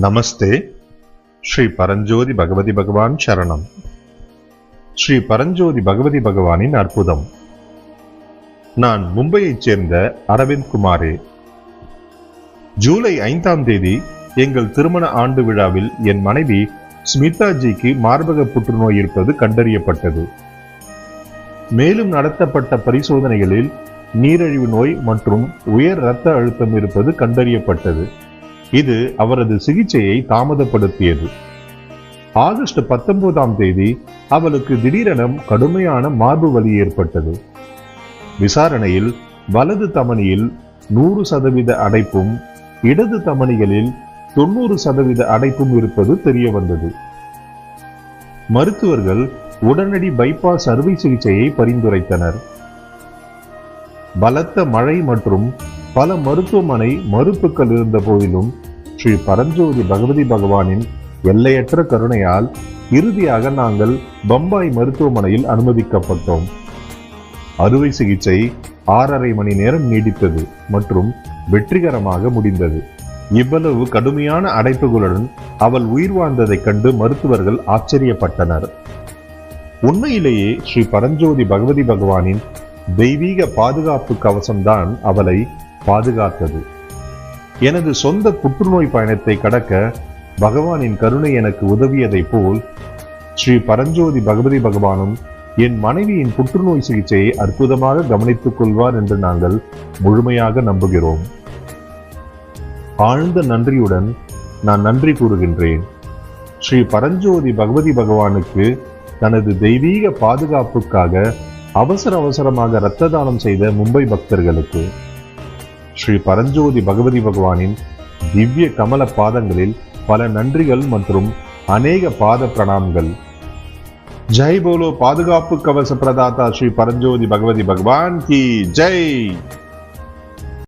நமஸ்தே. ஸ்ரீ பரஞ்சோதி பகவதி பகவான் சரணம். ஸ்ரீ பரஞ்சோதி பகவதி பகவானின் அற்புதம். நான் மும்பையைச் சேர்ந்த அரவிந்த் குமாரே. ஜூலை ஐந்தாம் தேதி எங்கள் திருமண ஆண்டு விழாவில் என் மனைவி ஸ்மிதாஜிக்கு மார்பக புற்றுநோய் இருப்பது கண்டறியப்பட்டது. மேலும் நடத்தப்பட்ட பரிசோதனைகளில் நீரிழிவு நோய் மற்றும் உயர் இரத்த அழுத்தம் இருப்பது கண்டறியப்பட்டது. இது அவரது சிகிச்சையை தாமதப்படுத்தியது. ஆகஸ்ட் பத்தொன்பதாம் தேதி அவளுக்கு திடீரென கடுமையான மார்பு வலி ஏற்பட்டது. விசாரணையில் வலது தமனியில் நூறு சதவீத அடைப்பும் இடது தமனிகளில் தொண்ணூறு சதவீத அடைப்பும் இருப்பது தெரிய வந்தது மருத்துவர்கள் உடனடி பைபாஸ் அறுவை சிகிச்சையை பரிந்துரைத்தனர். பலத்த மழை மற்றும் பல மருத்துவமனை மறுப்புகள் இருந்த போதிலும் ஸ்ரீ பரஞ்சோதி பகவதி பகவானின் எல்லையற்ற கருணையால் இறுதியாக நாங்கள் பம்பாய் மருத்துவமனையில் அனுமதிக்கப்பட்டோம். அறுவை சிகிச்சை ஆறரை மணி நேரம் நீடித்தது மற்றும் வெற்றிகரமாக முடிந்தது. இவ்வளவு கடுமையான அடைப்புகளுடன் அவள் உயிர் வாழ்ந்ததைக் கண்டு மருத்துவர்கள் ஆச்சரியப்பட்டனர். உண்மையிலேயே ஸ்ரீ பரஞ்சோதி பகவதி பகவானின் தெய்வீக பாதுகாப்பு கவசம்தான் அவளை பாதுகாத்தது. எனது சொந்த புற்றுநோய் பயணத்தை கடக்க பகவானின் கருணை எனக்கு உதவியதைப் போல் ஸ்ரீ பரஞ்சோதி பகவதி பகவானும் என் மனைவியின் புற்றுநோய் சிகிச்சையை அற்புதமாக கவனித்துக் கொள்வார் என்று நாங்கள் முழுமையாக நம்புகிறோம். ஆழ்ந்த நன்றியுடன் நான் நன்றி கூறுகின்றேன். ஸ்ரீ பரஞ்சோதி பகவதி பகவானுக்கு தனது தெய்வீக பாதுகாப்புக்காக அவசர அவசரமாக இரத்த தானம் செய்த மும்பை பக்தர்களுக்கு. ஸ்ரீ பரஞ்சோதி பகவதி பகவானின் திவ்ய கமல பாதங்களில் பல நன்றிகள் மற்றும் அநேக பாத பிரணாம்கள் ஜெய் போலோ பாதுகாப்பு கவச பிரதாதா ஸ்ரீ பரஞ்சோதி பகவதி பகவான் கி ஜெய்!